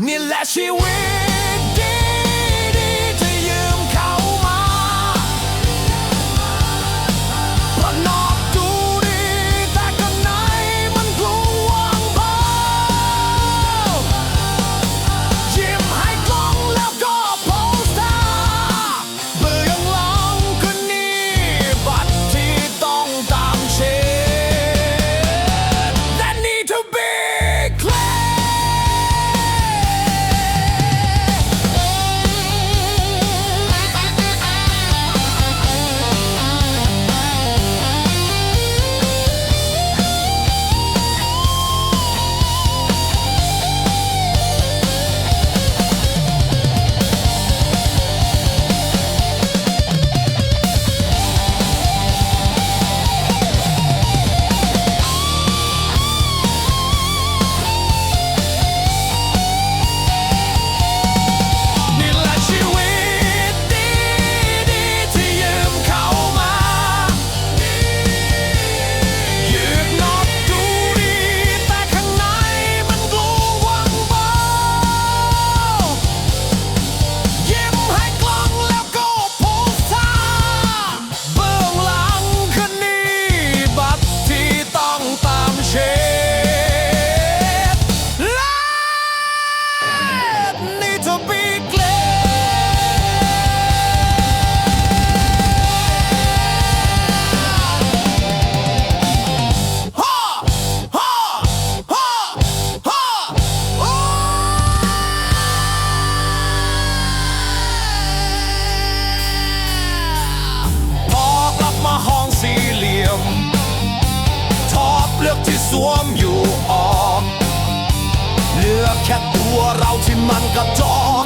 Nella she wins. เราที่มันกระจอก